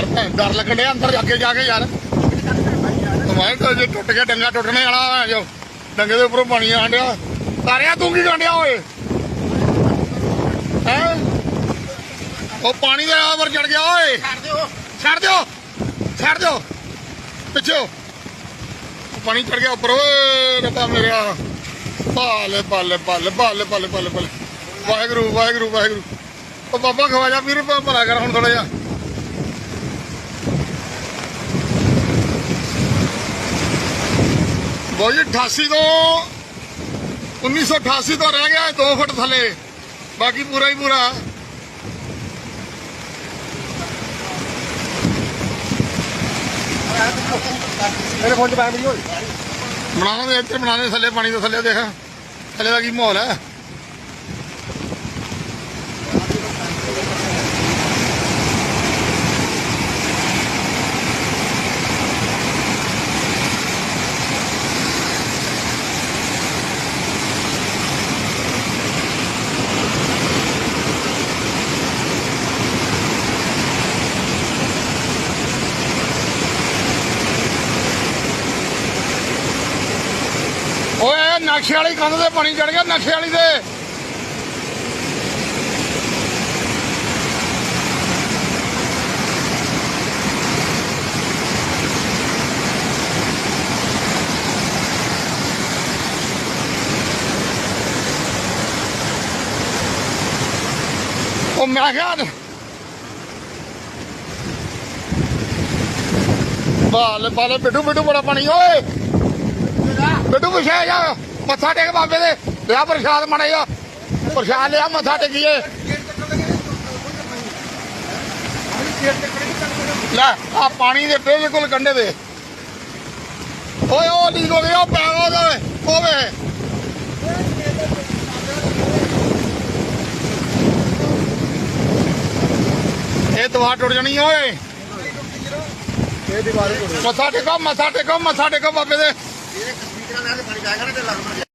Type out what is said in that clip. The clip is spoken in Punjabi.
ਯਾਰ ਭੈਣ ਡਰ ਲੱਗਣ ਡਿਆ ਅੰਦਰ ਅੱਗੇ ਜਾ ਕੇ ਯਾਰ। ਮੈਂ ਤਾਂ ਜੇ ਟੁੱਟ ਗਿਆ ਡੰਗਾ ਟੁੱਟਣੇ ਵਾਲਾ ਜੋ ਡੰਗੇ ਦੇ ਉੱਪਰੋਂ ਪਾਣੀ ਆਣ ਡਿਆ। ਤਾਰਿਆ ਤੂੰ ਕੀ ਗੰਡਿਆ ਓਏ? ਹੈ? ਉਹ ਪਾਣੀ ਦੇ ਆਵਰ ਚੜ ਗਿਆ ਓਏ। ਛੱਡ ਦਿਓ। ਛੱਡ ਦਿਓ। ਛੱਡ ਦਿਓ। ਪਿੱਛੇ ਹੋ। ਉਹ ਪਾਣੀ ਚੜ ਗਿਆ ਉੱਪਰ ਓਏ ਰੱਬਾ ਮੇਰਿਆ ਬਾਲੇ ਬਾਲੇ ਬਾਲੇ ਬਾਲੇ ਬਾਲੇ ਬਾਲੇ ਬਾਲੇ ਵਾਹਿਗੁਰੂ ਵਾਹਿਗੁਰੂ ਵਾਹਿਗੁਰੂ। ਉਹ ਬਾਬਾ ਖਵਾਜਾ ਵੀਰ ਭਲਾ ਕਰ ਹੁਣ ਥੋੜਾ ਜਿਹਾ। ਬੋਲ ਜੀ 88 ਤੋਂ 1988 ਤੋਂ ਰਹਿ ਗਿਆ 2 ਫੁੱਟ ਥੱਲੇ। ਬਾਕੀ ਪੂਰਾ ਹੀ ਪੂਰਾ। ਮੇਰੇ ਫੋਨ 'ਚ ਪੈ ਵੀਡੀਓ ਬਣਾਉਣਾ ਦੇ ਇੱਥੇ ਬਣਾਉਣੇ ਥੱਲੇ ਪਾਣੀ ਦੇ ਥੱਲੇ ਦੇਖ। ਥੱਲੇ ਦਾ ਕੀ ਮਾਹੌਲ ਹੈ? ਓਏ ਨਕਸ਼ੇ ਵਾਲੀ ਕੰਧ ਤੇ ਪਾਣੀ ਚੜ ਗਿਆ ਨਕਸ਼ੇ ਵਾਲੀ ਦੇ। ਉਹ ਮੈਂ ਕਿਹਾ, ਬਾਲ ਬਾਲ ਬਿੱਟੂ ਬਿੱਟੂ ਬੜਾ ਪਾਣੀ, ਓਏ। ਬਿੱਟੂ ਪਿਛੇ ਜਾ। ਮੱਥਾ ਟੇਕ ਬਾਬੇ ਦੇ। ਲਿਆ ਪ੍ਰਸ਼ਾਦ ਮੜਾ ਜਾ ਪ੍ਰਸ਼ਾਦ ਲਿਆ ਮੱਥਾ ਟੇਕੀਏ। ਲੈ ਆ ਪਾਣੀ ਦੇ ਬਿਲਕੁਲ ਕੰਢੇ ਦੇ ਓਏ ਉਹ ਲੀਕ ਹੋ ਗਿਆ ਉਹ ਪੈ ਉਹਦੇ ਹੋਵੇ ਇਹ ਦਵਾ ਟੁੱਟ ਜਾਣੀ ਓਏ। ਇਹ ਦੀਵਾਰ ਮੱਥਾ ਟੇਕੋ ਮੱਥਾ ਟੇਕੋ ਮੱਥਾ ਟੇਕੋ ਬਾਬੇ ਦੇ। ഇങ്ങനെ നേരം പണിക്കാം അങ്ങനെയൊക്കെ